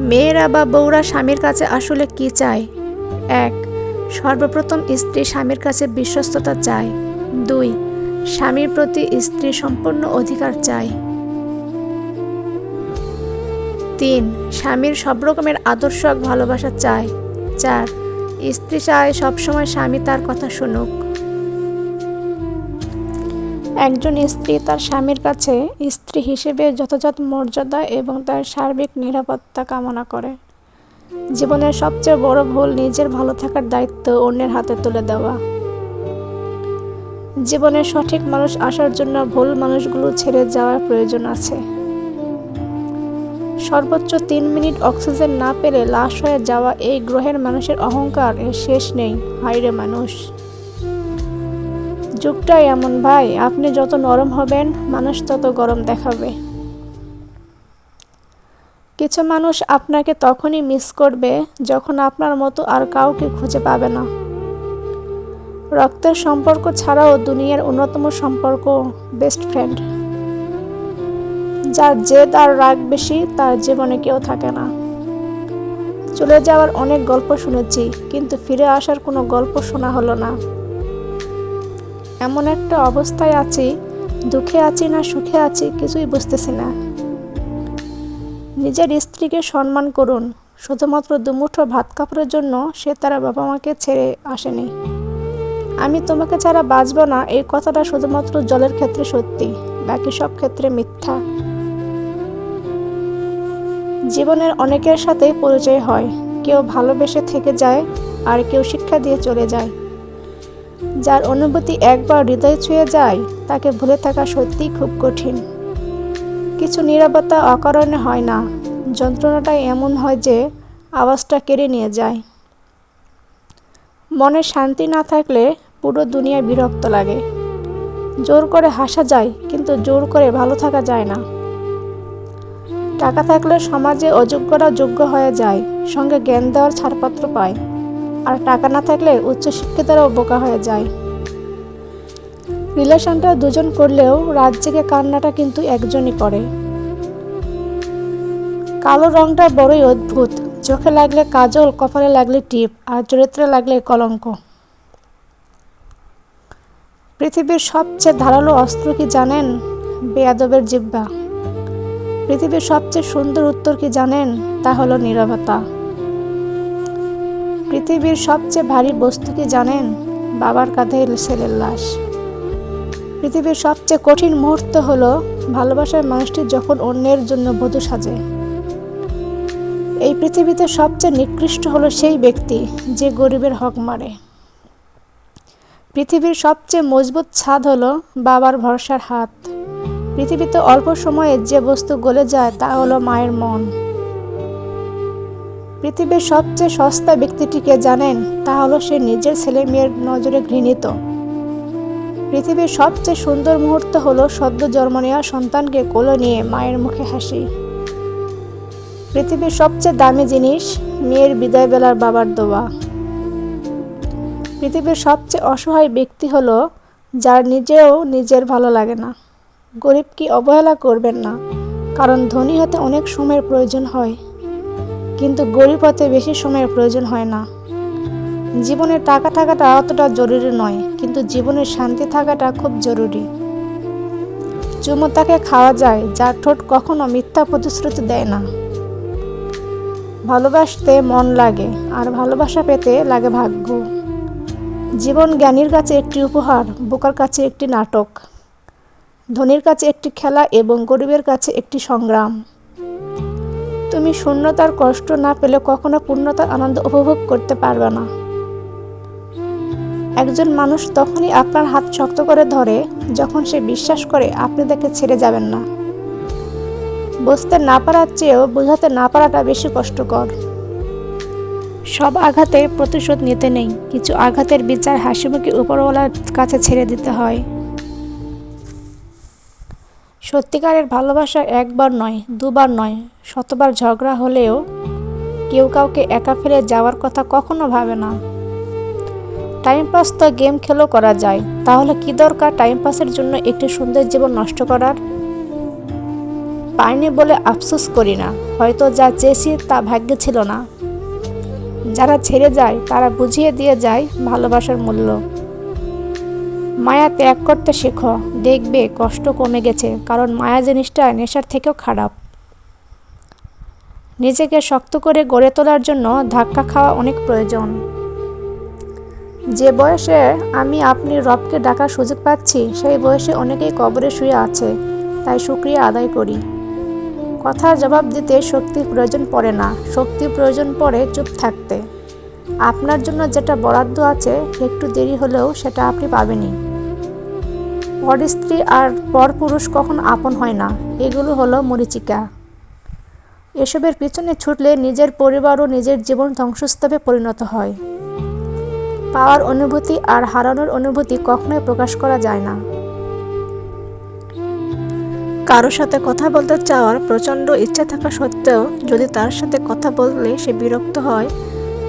মেয়েরা বা বউরা স্বামীর কাছে আসলে কি চায়? এক, সর্বপ্রথম স্ত্রী স্বামীর কাছে বিশ্বস্ততা চায়। দুই, স্বামীর প্রতি স্ত্রী সম্পূর্ণ অধিকার চায়। তিন, স্বামীর সব রকমের আদর্শ ভালোবাসা চায়। চার, স্ত্রী চায় সবসময় স্বামী তার কথা শুনুক। একজন স্ত্রী তার স্বামীর কাছে স্ত্রী হিসেবে যথাযথ মর্যাদা এবং তার সার্বিক নিরাপত্তা কামনা করে। জীবনের সবচেয়ে বড় ভুল নিজের ভালো থাকার দায়িত্ব অন্যের হাতে তুলে দেওয়া। জীবনের সঠিক মানুষ আসার জন্য ভুল মানুষগুলো ছেড়ে যাওয়ার প্রয়োজন আছে। সর্বোচ্চ তিন মিনিট অক্সিজেন না পেলে লাশ হয়ে যাওয়া এই গ্রহের মানুষের অহংকার শেষ নেই। হাইরে মানুষ। যুগটাই এমন, ভাই। আপনি যত নরম হবেন, মানুষ তত গরম দেখাবে। কিছু মানুষ আপনাকে তখনই মিস করবে, যখন আপনার মতো আর কাউকে খুঁজে পাবে না। রক্তের সম্পর্ক ছাড়াও দুনিয়ার অন্যতম সম্পর্ক বেস্ট ফ্রেন্ড যার জেদ আর রাগ বেশি, তার জীবনে কেউ থাকে না। চলে যাওয়ার অনেক গল্প শুনেছি, কিন্তু ফিরে আসার কোনো গল্প শোনা হলো না। এমন একটা অবস্থায় আছি, দুঃখে আছি না সুখে আছি কিছুই বুঝতেছি না। নিজের স্ত্রীকে সম্মান করুন, শুধুমাত্র দুমুঠো ভাত কাপড়ের জন্য সে তার বাবা মাকে ছেড়ে আসেনি। আমি তোমাকে ছাড়া বাঁচব না, এই কথাটা শুধুমাত্র জলের ক্ষেত্রে সত্যি, বাকি সব ক্ষেত্রে মিথ্যা। জীবনের অনেকের সাথে পরিচয় হয়, কেউ ভালোবেসে থেকে যায়, আর কেউ শিক্ষা দিয়ে চলে যায়। যার অনুভূতি একবার হৃদয় ছুঁয়ে যায়, তাকে ভুলে থাকা সত্যিই খুব কঠিন। কিছু নিরাপত্তা অকারণে হয় না। যন্ত্রণাটা এমন হয় যে, আওয়াজটা কেড়ে নিয়ে যায়। মনে শান্তি না থাকলে পুরো দুনিয়া বিরক্ত লাগে। জোর করে হাসা যায়, কিন্তু জোর করে ভালো থাকা যায় না। টাকা থাকলে সমাজে অযোগ্যরা যোগ্য হয়ে যায়, সঙ্গে জ্ঞান দেওয়ার ছাড়পত্র পায়। আর টাকা না থাকলে উচ্চশিক্ষিতরাও বোকা হয়ে যায়। রিলেশনটা দুজন করলেও রাত জেগে কান্নাটা কিন্তু একজনই করে। কালো রংটা বড়ই অদ্ভুত, চোখে লাগলে কাজল, কপালে লাগলে টিপ, আর চরিত্রে লাগলে কলঙ্ক। পৃথিবীর সবচেয়ে ধারালো অস্ত্র কি জানেন? বেয়াদবের জিব্বা পৃথিবীর সবচেয়ে সুন্দর উত্তর কি জানেন? তা হলো নীরবতা। পৃথিবীর সবচেয়ে ভারী বস্তু কি জানেন? বাবার কাঁধে ছেলের লাশ। পৃথিবীর সবচেয়ে কঠিন মুহূর্ত হলো ভালোবাসার মানুষটি যখন অন্যের জন্য বধূ সাজে। এই পৃথিবীতে সবচেয়ে নিকৃষ্ট হলো সেই ব্যক্তি যে গরিবের হক মারে। পৃথিবীর সবচেয়ে মজবুত ছাদ হলো বাবার ভরসার হাত। পৃথিবীতে অল্প সময়ে যে বস্তু গলে যায় তা হলো মায়ের মন। পৃথিবীর সবচেয়ে সস্তা ব্যক্তিটিকে জানেন, তা হলো সে নিজের ছেলে মেয়ের নজরে ঘৃণিত। পৃথিবীর সবচেয়ে সুন্দর মুহূর্ত হলো সদ্য জন্ম নেওয়া সন্তানকে কোলে নিয়ে মায়ের মুখে হাসি। পৃথিবীর সবচেয়ে দামি জিনিস, মেয়ের বিদায়বেলার বাবার দোয়া। পৃথিবীর সবচেয়ে অসহায় ব্যক্তি হলো, যার নিজেও নিজের ভালো লাগে না। গরিব কি অবহেলা করবেন না, কারণ ধনী হতে অনেক সময়ের প্রয়োজন হয়। কিন্তু গরিব হতে বেশি সময়ের প্রয়োজন হয় না। জীবনে টাকা থাকাটা অতটা জরুরি নয়, কিন্তু জীবনের শান্তি থাকাটা খুব জরুরি। চুমো তাকে খাওয়া যায় যার ঠোঁট কখনো মিথ্যা প্রতিশ্রুতি দেয় না। ভালোবাসতে মন লাগে, আর ভালোবাসা পেতে লাগে ভাগ্য। জীবন জ্ঞানীর কাছে একটি উপহার, বোকার কাছে একটি নাটক। ধনীর কাছে একটি খেলা এবং গরিবের কাছে একটি সংগ্রাম। তুমি শূন্যতার কষ্ট না পেলে কখনো পূর্ণতার আনন্দ উপভোগ করতে পারবে না। একজন মানুষ তখনই আপনার হাত শক্ত করে ধরে যখন সে বিশ্বাস করে আপনি তাকে ছেড়ে যাবেন না। বুঝতে না পারার চেয়েও বোঝাতে না পারাটা বেশি কষ্টকর। সব আঘাতে প্রতিশোধ নিতে নেই, কিছু আঘাতের বিচার হাসিমুখী উপরওয়ালার কাছে ছেড়ে দিতে হয়। সত্যিকারের ভালোবাসা একবার নয়, দুবার নয়, শতবার ঝগড়া হলেও কেউ কাউকে একা ফেলে যাওয়ার কথা কখনো ভাবে না। টাইম পাস তো গেম খেলেও করা যায়। তাহলে কি দরকার টাইম পাসের জন্য একটি সুন্দর জীবন নষ্ট করার? পাইনি বলে আফসোস করি না। হয়তো যা চেয়েছি তা ভাগ্যে ছিল না। যারা ছেড়ে যায়, তারা বুঝিয়ে দিয়ে যায় ভালোবাসার মূল্য। মায়া ত্যাগ করতে শেখো। দেখবে কষ্ট কমে গেছে, কারণ মায়া জিনিসটা নেশার থেকেও খারাপ। নিজেকে শক্ত করে গড়ে তোলার জন্য ধাক্কা খাওয়া অনেক প্রয়োজন। যে বয়সে আমি আপনি রবকে ডাকার সুযোগ পাচ্ছি, সেই বয়সে অনেকেই কবরে শুয়ে আছে, তাই শুক্রিয়া আদায় করি। কথার জবাব দিতে শক্তির প্রয়োজন পড়ে না, শক্তির প্রয়োজন পড়ে চুপ থাকতে। আপনার জন্য যেটা বরাদ্দ আছে, একটু দেরি হলেও সেটা আপনি পাবেনই। পর স্ত্রী আর পর পুরুষ কখন আপন হয় না, এগুলো হলো মরিচিকা। এসবের পিছনে ছুটলে নিজের পরিবার ও নিজের জীবন ধ্বংসস্তবে পরিণত হয়। পাওয়ার অনুভূতি আর হারানোর অনুভূতি কখনোই প্রকাশ করা যায় না। কারোর সাথে কথা বলতে চাওয়ার প্রচণ্ড ইচ্ছা থাকা সত্ত্বেও যদি তার সাথে কথা বললে সে বিরক্ত হয়,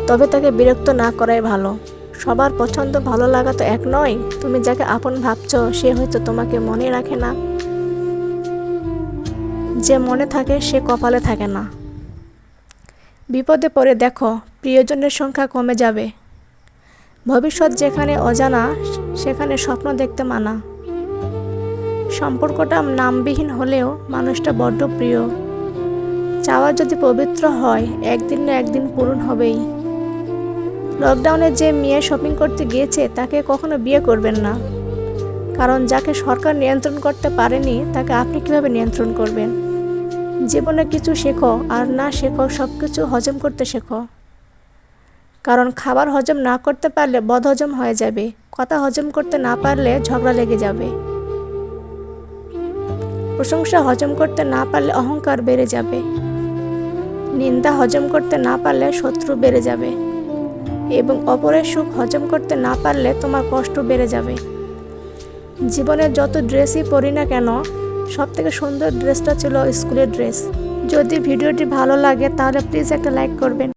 তবে তাকে বিরক্ত না করাই ভালো। সবার পছন্দ ভালো লাগা তো এক নয়। তুমি যাকে আপন ভাবছ, সে হয়তো তোমাকে মনে রাখে না। যে মনে থাকে, সে কপালে থাকে না। বিপদে পড়ে দেখো, প্রিয়জনের সংখ্যা কমে যাবে। ভবিষ্যৎ যেখানে অজানা, সেখানে স্বপ্ন দেখতে মানা। সম্পর্কটা নামবিহীন হলেও মানুষটা বড্ড প্রিয়। চাওয়া যদি পবিত্র হয়, একদিন না একদিন পূরণ হবেই। লকডাউনে যে মেয়ে শপিং করতে গিয়েছে, তাকে কখনো বিয়ে করবেন না। কারণ যাকে সরকার নিয়ন্ত্রণ করতে পারেনি, তাকে আপনি কীভাবে নিয়ন্ত্রণ করবেন? জীবনে কিছু শেখো, আর না শেখো সব কিছু হজম করতে শেখো। কারণ খাবার হজম না করতে পারলে বদহজম হয়ে যাবে, কথা হজম করতে না পারলে ঝগড়া লেগে যাবে। প্রশংসা হজম করতে না পারলে অহংকার বেড়ে যাবে। নিন্দা হজম করতে না পারলে শত্রু বেড়ে যাবে। এবং অপরের সুখ হজম করতে না পারলে তোমার কষ্ট বেড়ে যাবে। জীবনের যত ড্রেসই পরি না কেন সব থেকে সুন্দর ড্রেসটা ছিল স্কুলের ড্রেস। যদি ভিডিওটি ভালো লাগে, তাহলে প্লিজ একটা লাইক করবেন।